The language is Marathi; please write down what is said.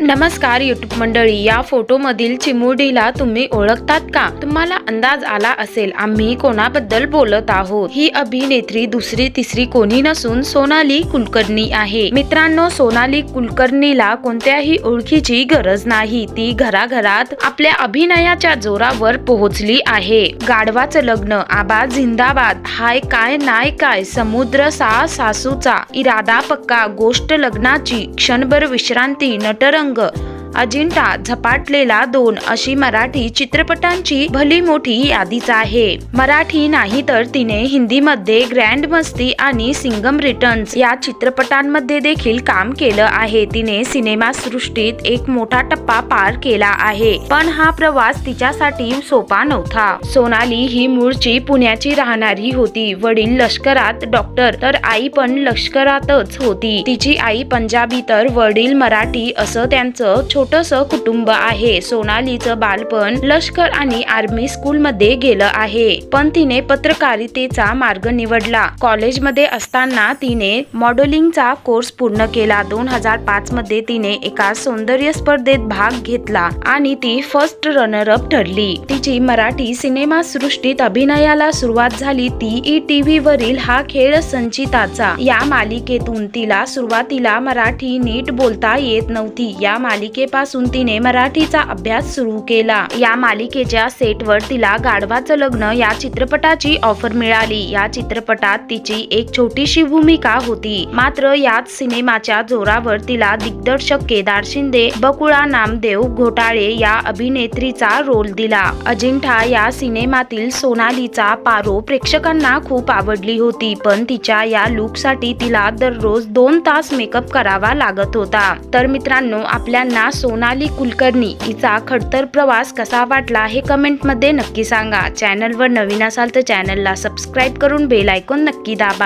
नमस्कार युट्यूब मंडळी. या फोटोमधील चिमुरडीला तुम्ही ओळखतात का? तुम्हाला अंदाज आला असेल आम्ही कोणाबद्दल बोलत आहोत? ही अभिनेत्री दुसरी तिसरी कोणी नसून सोनाली कुलकर्णी आहे. मित्रांनो सोनाली कुलकर्णीला कोणत्याही ओळखीची गरज नाही. ती घराघरात आपल्या अभिनयाच्या जोरावर पोहोचली आहे. गाढवाचं लग्न आबा जिंदाबाद. हाय काय नाय काय समुद्र सा सासूचा. इरादा पक्का गोष्ट लग्नाची. क्षणभर विश्रांती नटरंग 个 अजिंठा झपाटलेला दोन अशी मराठी चित्रपटांची भली मोठी यादीच आहे. मराठी नाही तर तिने हिंदीमध्ये ग्रँड मस्ती आणि सिंगम रिटर्न्स या चित्रपटांमध्ये देखील काम केलं आहे. तिने सिनेमा सृष्टीत एक मोठा टप्पा पार केला आहे. पण हा प्रवास तिच्यासाठी सोपा नव्हता. सोनाली ही मूळची पुण्याची राहणारी होती. वडील लष्करात डॉक्टर तर आई पण लष्करातच होती. तिची आई पंजाबी तर वडील मराठी असं त्यांचं छोटस कुटुंब आहे. सोनालीचं बालपण लष्कर आणि आर्मी स्कूल मध्ये गेलं आहे. पण तिने पत्रकारितेचा मार्ग निवडला. कॉलेजमध्ये असताना तिने मॉडेलिंगचा कोर्स पूर्ण केला. दोन हजार पाच मध्ये तिने एका सौंदर्य स्पर्धेत भाग घेतला आणि ती फर्स्ट रनर अप ठरली. तिची मराठी सिनेमा सृष्टीत अभिनयाला सुरुवात झाली. ती ई टीव्ही वरील हा खेळ संचिताचा. या मालिकेतून तिला सुरुवातीला मराठी नीट बोलता येत नव्हती. या मालिके मालिकेपासून तिने मराठीचा अभ्यास सुरू केला. या मालिकेच्या सेटवर तिला गाढवाचं लग्न या चित्रपटाची ऑफर मिळाली. या चित्रपटात तिची एक छोटीशी भूमिका होती. मात्र याच सिनेमाच्या जोरावर तिला दिग्दर्शक केदार शिंदे बकुळा नामदेव घोटाळे या अभिनेत्रीचा रोल दिला. अजिंठा या सिनेमातील सोनालीचा पारो प्रेक्षकांना खूप आवडली होती पण तिच्या या लुकसाठी तिला दररोज दोन तास मेकअप करावा लागत होता. तर मित्रांनो आपल्यांना सोनाली कुलकर्णी हिचा खडतर प्रवास कसा वाटला हे कमेंटमध्ये नक्की सांगा. चॅनलवर नवीन असाल तर चॅनलला सबस्क्राईब करून बेल आयकॉन नक्की दाबा.